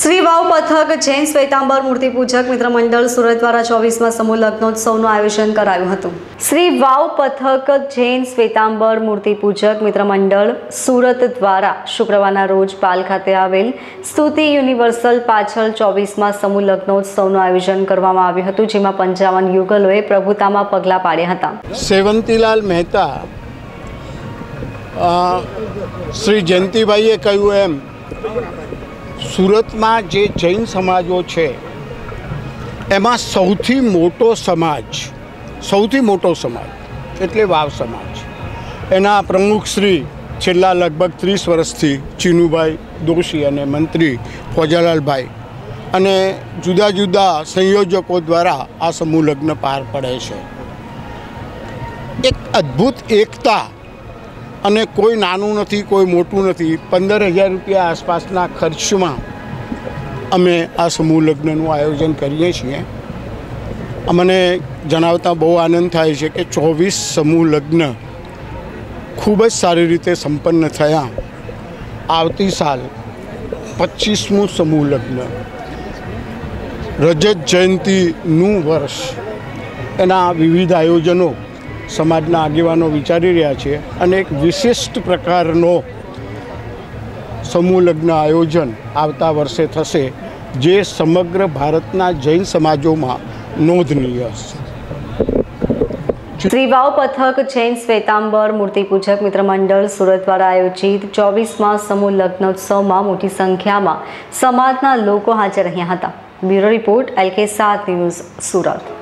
શ્રી વાવ પથક જૈન શ્વેતાંબર મૂર્તિ પૂજક મિત્ર મંડળ સુરત દ્વારા ચોવીસમાં સમૂહ લગ્નોત્સવનું આયોજન કરાયું હતું. શ્રી વાવ પથક જૈન શ્વેતાંબર મૂર્તિ પૂજક મિત્ર મંડળ સુરત દ્વારા શુક્રવારના રોજ પાલ ખાતે આવેલ સ્તુતિ યુનિવર્સલ પાછળ ચોવીસમાં સમૂહ લગ્નોત્સવનું આયોજન કરવામાં આવ્યું હતું, જેમાં પંચાવન યુગલોએ પ્રભુતામાં પગલાં પાડ્યા હતા. સેવંતીલાલ મહેતા શ્રી જયંતિભાઈએ કહ્યું એમ સુરતમાં જે જૈન સમાજો છે, એમાં સૌથી મોટો સમાજ, સૌથી મોટો સમાજ, એટલે વાવ સમાજ. એના પ્રમુખ શ્રી છેલ્લા લગભગ ત્રીસ વર્ષથી ચીનુભાઈ દોશી અને મંત્રી ફોજાલાલભાઈ અને જુદા જુદા સંયોજકો દ્વારા આ સમૂહ લગ્ન પાર પડે છે. એક અદ્ભુત એકતા અને કોઈ નાનું નથી, કોઈ મોટું નથી. પંદર હજાર રૂપિયા આસપાસના ખર્ચમાં અમે આ સમૂહ લગ્નનું આયોજન કરીએ છીએ. મને જણાવતા બહુ આનંદ થાય છે કે ચોવીસ સમૂહ લગ્ન ખૂબ જ સારી રીતે સંપન્ન થયા. આવતી સાલ પચીસમું સમૂહ લગ્ન. રજત જયંતીનું વર્ષ. એના વિવિધ આયોજનો સમાજના આગેવાનો વિચારી રહ્યા છે અને એક વિશિષ્ટ પ્રકારનો સમૂહ લગ્ન આયોજન આવતા વર્ષે થશે, જે સમગ્ર ભારતના જૈન સમાજોમાં નોંધનીય હશે. શ્રી પથક જૈન શ્વેતાંબર મૂર્તિપૂજક મિત્ર મંડળ સુરત દ્વારા આયોજિત ચોવીસમાં સમૂહ લગ્નોત્સવમાં મોટી સંખ્યામાં સમાજના લોકો હાજર રહ્યા હતા. બ્યુરો રિપોર્ટ એલકે સાત ન્યૂઝ સુરત.